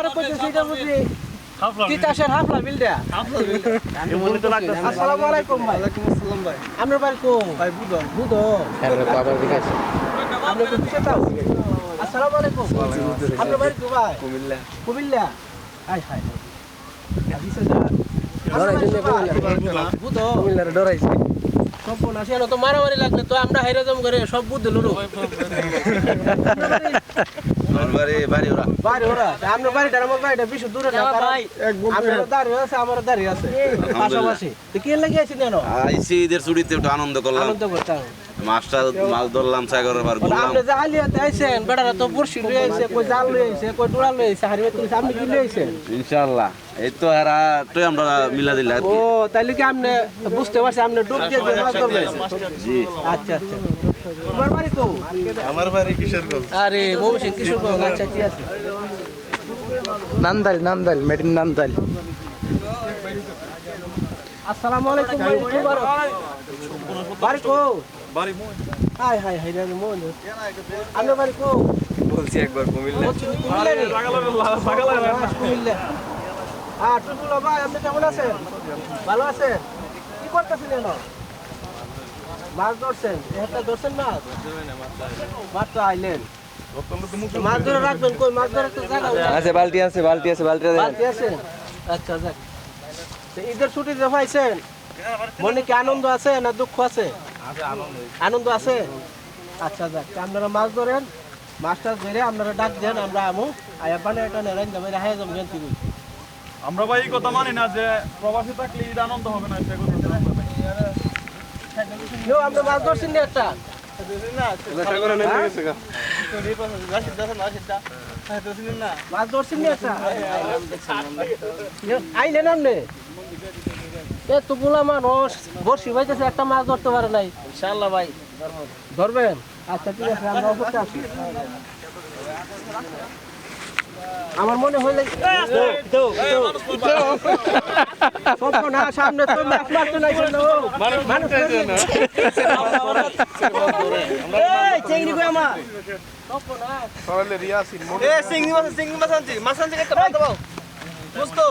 আরও কইছে সেটা বুঝি তিতাসের হাফলা বিলটা আসসালামু আলাইকুম ভাই। ওয়ালাইকুম আসসালাম ভাই। আপনার বাড়ি কোন? ভাই বুদন বুদন আপনি তো কিসে তাও? আসসালামু আলাইকুম। আপনার বাড়ি কোন ভাই কুমিল্লা? কুমিল্লা হাই হাই কুমিল্লার ডরাইছে। সব কোন তো মারামারি লাগলে তো আমরা হাইরা জম করে সব বুদ্ধ লুরু বাড়ি বাড়ি ওরা। বাড়ি ওরা আমরা বাড়িটা আমার বাড়িটা বেশি দূরে না ভাই। আপনার দাঁড়িয়ে আছে আমার দাঁড়িয়ে আছে পাশাপাশি। তো কি লাগে আছি জানো? আইসি ঈদের ছুটিতে একটু আনন্দ করলাম। আনন্দ করতাম মাছটা মাছ ধরলাম সাগরের বার ঘুরলাম। আপনি যে আলিয়াতে আইছেন বেড়ারা তো বর্ষি লই আইছে কই জাল লই আইছে কই ডুড়া লই আইছে হারিয়ে তুলিছে আপনি কি লই আইছেন? ইনশাআল্লাহ। এই তো তো আমরা মিলা দিলা ও কি। তাইলে কি আপনি বুঝতে পারছেন আপনি ডুব দিয়ে দিয়ে মাছ ধরবেন জি। আচ্ছা আচ্ছা। তোমার বাড়ি তো আমার বাড়ি কিশোরগঞ্জ। আরে মৌসিন কিশোরগঞ্জ আচ্ছা ঠিক আছে নান্দাল নান্দাল মেড ইন নান্দাল আসসালামু আলাইকুম ভাই মুবারক। বাড়ি কো? বাড়ি হাই হাই হাই রে মোহন আপনার বাড়ি কো? বলছি একবার কুমিল্লা। কুমিল্লা। ভাই আপনি কেমন আছেন? ভালো আছেন? কি করতেছিলেন মাছ ধরছেন। একটা ধরছেন মাছ মাছ তো আইলেন। মাছ ধরে রাখবেন কই? মাছ ধরে তো জায়গা আছে। আছে বালতি আছে বালতি আছে বালতি বালতি আছে? আচ্ছা যাক। ঈদের ছুটি যে পাইছেন মনে কি আনন্দ আছে না দুঃখ আছে? আনন্দ আছে? আচ্ছা যাক। আপনারা মাছ ধরেন মাছটা ধরে আপনারা ডাক দেন আমরা আমু। আয়া পানে এটা নেন যাবে রাহাই আমরা ভাই কথা মানি না যে প্রবাসী থাকলে ঈদ আনন্দ হবে না সে কথা জানি। না। কেউ আপনি মাছ ধরছেন না একটা মাছ একটা মাছ ধরতে পারে নাই। ইনশাল্লাহ ভাই, ধরবেন। আচ্ছা ঠিক আমরা আছি। আমার মনে হইলে না সামনে তো মাছ মারতে নাই? মানুষ? এ আনছি। আনছি একটা দাও বুঝতো?